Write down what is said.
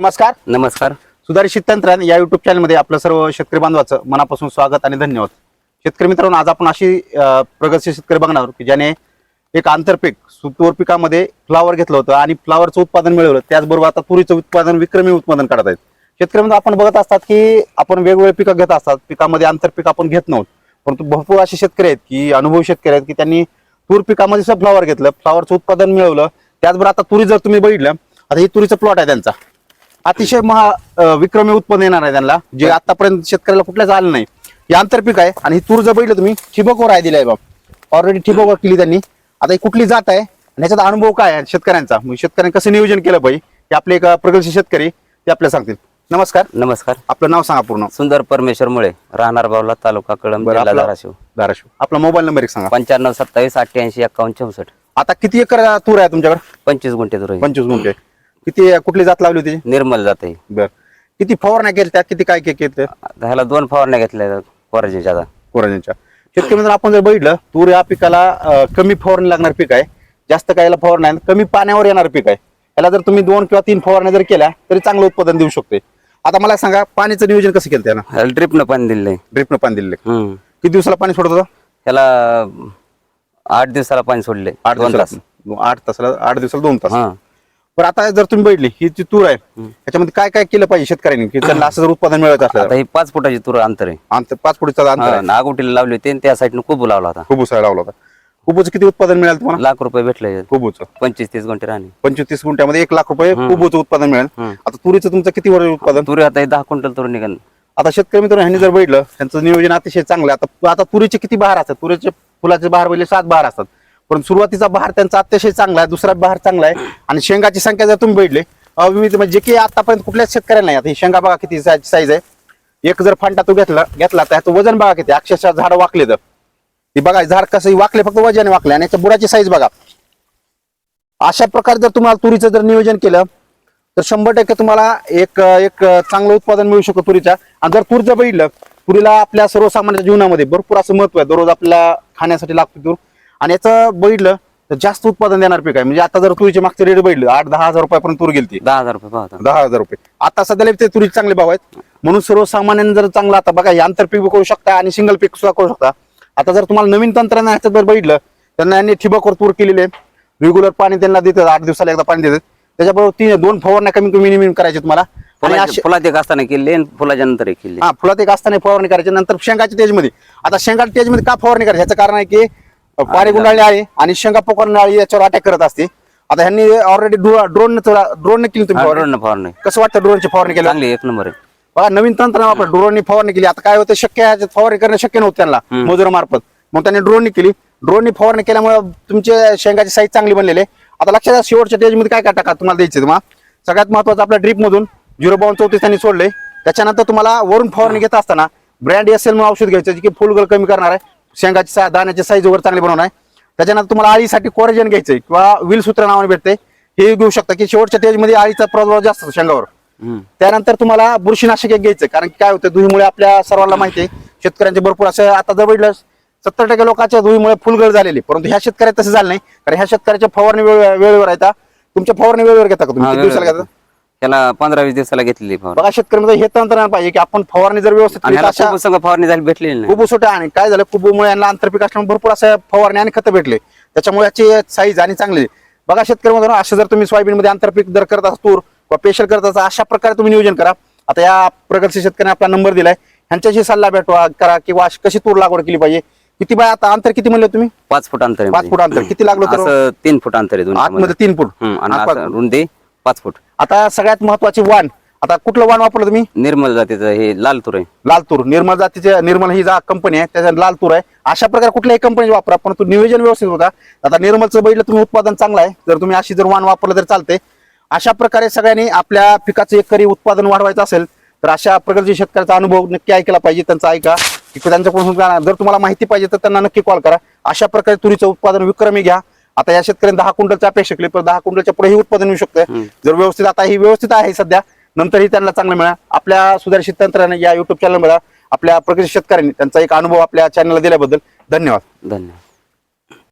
नमस्कार. नमस्कार. सुधारित तंत्रज्ञान या युट्यूब चॅनलमध्ये आपलं सर्व शेतकरी बांधवाचं मनापासून स्वागत आणि धन्यवाद. शेतकरी मित्रांनो आज आपण अशी प्रगतशील शेतकरी बघणार आहोत की ज्याने एक आंतरपीक तूर पिकामध्ये फ्लावर घेतलं होतं आणि फ्लावरचं उत्पादन मिळवलं. त्याचबरोबर आता तुरीचं उत्पादन विक्रमी उत्पादन काढत आहेत. शेतकरी मित्र आपण बघत असतात की आपण वेगवेगळे पिकं घेत असतात. पिकामध्ये आंतरपीक आपण घेत नव्हत. परंतु भरपूर असे शेतकरी आहेत की अनुभवी शेतकरी आहेत की त्यांनी तूर पिकामध्ये सुद्धा फ्लावर घेतलं फ्लावरचं उत्पादन मिळवलं. त्याचबरोबर आता तुरी जर तुम्ही बघितलं आता ही तुरीचं प्लॉट आहे त्यांचा. अतिशय महा अं, विक्रमी उत्पन्न येणार आहे त्यांना जे आतापर्यंत शेतकऱ्याला कुठल्याच आलं नाही. हे आंतरपीक आहे आणि ही तूर जर बघितलं तुम्ही ठिबकवर आहे दिलाय बाब ऑलरेडी ठिबकवर केली त्यांनी. आता ही कुठली जात आहे आणि ह्याच्यात अनुभव काय आहे शेतकऱ्यांचा? मग शेतकऱ्यांनी कसं नियोजन केलं पाहिजे हे आपले एक प्रगतशील शेतकरी ते आपल्याला सांगतील. नमस्कार. नमस्कार. आपलं नाव सांगा पूर्ण. सुंदर परमेश्वर मुळे राहणार बावला तालुका कळंब बरं, जिल्हा आपलं- धाराशिव. धाराशिव. आपला मोबाईल नंबर एक सांगा. पंच्याण्णव सत्तावीस अठ्ठ्याऐंशी एक्कावन्न चौसष्ट. आता किती एकर तूर आहे तुमच्याकडे? पंचवीस गुंठे दूर आहे. पंचवीस गुंठे. किती कुठली जात लावली होती? निर्मल जाते बर. किती फवारण्या केल्या त्यात? किती काय केलं ह्याला दोन फवारण्या घेतल्या कोराजीच्या आता. कोराजेंच्या शेतकरी मित्रांनो आपण जर बघितलं तूर या पिकाला कमी फवारणी लागणार पीक आहे. जास्त काय याला फवारणी आहे कमी पाण्यावर येणार पीक आहे. याला जर तुम्ही दोन किंवा तीन फवारण्या जर केल्या तरी चांगलं उत्पादन देऊ शकते आता मला सांगा पाण्याचं नियोजन कसं केलं त्यानं? ड्रिपनं पाणी दिलंय. ड्रिपनं पाणी हम्म. किती दिवसाला पाणी सोडत होतं? ह्याला आठ दिवसाला पाणी सोडले आठ दोन तास. दिवसाला आठ तासाला आठ दिवसाला दोन तास. पण आता जर तुम्ही बघितली ही जी तूर आहे त्याच्यामध्ये काय काय केलं पाहिजे शेतकऱ्यांनी? की त्यांना असं जर उत्पादन मिळत आता असलं ही पाच फुटाची तुर अंतर आहे. अंतर पाच फुटीचा अंतर आहे. नागोटीला लावली होती आणि त्या साईडनं खूप लावला होता. खूप उसाळा लावला होता. खूपच किती उत्पादन मिळालं तुम्हाला? लाख रुपये भेटले. खूपच पंचवीस तीस गुंठे राहणे. पंचवीस गुंठ्यामध्ये एक लाख रुपये खूपच उत्पादन मिळेल. आता तुरीचं तुमचं किती वर उत्पादन? तुरी आता हे दहा क्विंटल तुरी निघाल. आता शेतकरी मित्र ह्यांनी जर बघितलं त्यांचं नियोजन अतिशय चांगलं आहे. आता आता तुरीचे किती बहार असतात? तुरीचे फुलाचे बहार पहिले सात बहार असतात. पण सुरुवातीचा बहार त्यांचा अतिशय चांगला आहे दुसरा बहार चांगला आहे. आणि शेंगाची संख्या जर तुम्ही बघितली विविध म्हणजे जे की आतापर्यंत कुठल्याच शेतकऱ्याला नाही आता ही शेंगा बघा किती साईज आहे. एक जर फांटा तो घेतला घेतला तर ह्याचं वजन बघा किती अक्षरशः झाड वाकले तर. ती बघा झाड कसं वाकले फक्त वजन वाकले. आणि याच्या बुडाची साईज बघा. अशा प्रकारे जर तुम्हाला तुरीचं जर नियोजन केलं तर शंभर टक्के तुम्हाला एक एक चांगलं उत्पादन मिळू शकतं तुरीच्या. आणि जर तूर जर बघितलं तुरीला आपल्या सर्वसामान्य जीवनामध्ये भरपूर असं महत्त्व आहे. दररोज आपल्याला खाण्यासाठी लागतो तूर. आणि याचं बघितलं तर जास्त उत्पादन देणार पीक आहे. म्हणजे आता जर तुरीचे मागचे रेट बघितलं आठ दहा हजार रुपयापर्यंत तूर गेली दहा हजार रुपये दहा हजार रुपये. आता सध्याला ते तुरीचे चांगले भाव आहेत. म्हणून सर्वसामान्यांनी जर चांगलं आता बघा हे आंतरपीक बी करू शकता आणि सिंगल पीक सुद्धा करू शकता. आता जर तुम्हाला नवीन तंत्रज्ञान ह्याच्यात जर बघितलं त्यांना यांनी ठिबकवर तूर केलेले रेग्युलर पाणी त्यांना देतात आठ दिवसाला एकदा पाणी देतात. त्याच्याबरोबर तीन दोन फवारण्या कमी कमी मिनिमम करायचे तुम्हाला. आणि फुलाचे- अशे- फुलात एक असताना केली आणि फुलाच्या नंतर एक हा फुलात एक असताना फवारणी करायची. नंतर शेंगाच्या तेजमध्ये. आता शेंगाच्या तेजमध्ये का फवारणी करायची? ह्याचं कारण आहे की पाणी गुंडाळणी आळी आणि शेंगा पोकरणी आळी याच्यावर अटॅक करत असते. आता ह्यांनी ऑलरेडी ड्रोन ड्रोन केली तुम्ही फवारणी? ड्रोन फवारणी. कसं वाटतं ड्रोनची फवारणी केली चांगली एक नंबर आहे. बघा नवीन तंत्र आपण ड्रोननी फवारणी केली. आता काय होतं शक्य आहे फवारणी करणं शक्य नव्हतं त्यांना मजुरामार्फत. मग त्यांनी ड्रोननी केली. ड्रोननी फवारणी केल्यामुळे तुमचे शेंगाची साईज चांगली बनलेली आहे. आता लक्षात घ्या, शेवटच्या मध्ये काय काय टाका तुम्हाला द्यायचे तुम्हाला सगळ्यात महत्वाचं आपल्या ड्रीप मधून झिरो बावन चौतीस त्यांनी सोडले. त्याच्यानंतर तुम्हाला वरून फवारणी घेत असताना ब्रँड एल म्हणून औषध घ्यायचं जे की फुलगळ कमी करणार आहे. शेंगाची सा- दाण्याची साईज वगैरे चांगली बनवणार आहे. त्याच्यानंतर तुम्हाला आळीसाठी कोरेजन घ्यायचंय किंवा विल सूत्र नावाने भेटते हे घेऊ शकता की शेवटच्या स्टेजमध्ये आळीचा प्रादुर्भाव जास्त असतो शेंगावर. त्यानंतर तुम्हाला बुरशीनाशक एक घ्यायचं कारण की काय होतं धुळीमुळे आपल्या सर्वांना माहिती आहे शेतकऱ्यांचे भरपूर असं आता बघितलं सत्तर टक्के लोकांच्या धुळीमुळे फुलगळ झालेली परंतु ह्या शेतकऱ्यात तसं झालं नाही. कारण ह्या शेतकऱ्याच्या फवारणी वेळ- वेळेवर येतात तुमच्या फवारणी वेळेवर घेता का तुम्ही? दिवसाला. घेता? त्याला पंधरा वीस दिवसाला घेतलेली फवारणी. बघा शेतकऱ्यांमध्ये हे तंत्रज्ञान पाहिजे की आपण फवारणी जर व्यवस्थित आणि केली तर ह्याला अशा खूप संग फवारणी झाली भेटलेली नाही. कुबू सुट्या आणि काय झालं कुबूमुळे यांना आंतरपीक असल्यामुळे भरपूर असं फवारणी आणि खतं भेटले. त्याच्यामुळे याची साईज आणि चांगली. बघा शेतकरी मित्रांनो, असं जर तुम्ही सोयाबीन मध्ये आंतरपीक जर करत असता तूर किंवा पेशल करत असता अशा प्रकारे तुम्ही नियोजन करा. आता या प्रगतशील शेतकऱ्यांनी आपला नंबर दिलाय. ह्यांच्याशी सल्ला भेटवा करा किंवा अशी कशी तूर लागवड केली पाहिजे. किती बाय आता अंतर किती म्हणलं तुम्ही? पाच फूट अंतर आहे पाच मध्ये. फूट अंतर. किती लागलं तर? असं तीन फूट अंतर आहे आतमध्ये तीन फूट. आणि असं रुंदी. पाच फूट. आता सगळ्यात महत्वाची वाण आता कुठलं वाण वापरलं तुम्ही? निर्मल जातीचं हे लाल तुर आहे. लाल तूर निर्मल जातीचे निर्मल ही जा कंपनी आहे त्याच्या लाल तूर आहे. अशा प्रकारे कुठल्याही कंपनी वापरा परंतु नियोजन व्यवस्थित होता आता निर्मलचं बैल तुम्ही उत्पादन चांगलं आहे. जर तुम्ही अशी जर वाण वापरलं तर चालते अशा प्रकारे सगळ्यांनी आपल्या पिकाचं एकरी उत्पादन वाढवायचं असेल तर अशा प्रकारच्या शेतकऱ्याचा अनुभव नक्की ऐकला पाहिजे त्यांचा ऐका. की त्यांच्याकडून. जर तुम्हाला माहिती पाहिजे तर त्यांना नक्की कॉल करा. अशा प्रकारे तुरीचं उत्पादन विक्रमी घ्या. आता या शेतकऱ्यांनी दहा क्विंटलच्या अपेक्षा केली तर दहा क्विंटलच्या पुढेही उत्पादन येऊ शकतं. जर व्यवस्थित आता ही व्यवस्थित आहे सध्या नंतरही त्यांना चांगलं मिळा आपल्या सुधारित तंत्राने या युट्यूब चॅनलमध्ये आपल्या प्रगती शेतकऱ्यांनी त्यांचा एक अनुभव आपल्या चॅनलला दिल्याबद्दल धन्यवाद. धन्यवाद.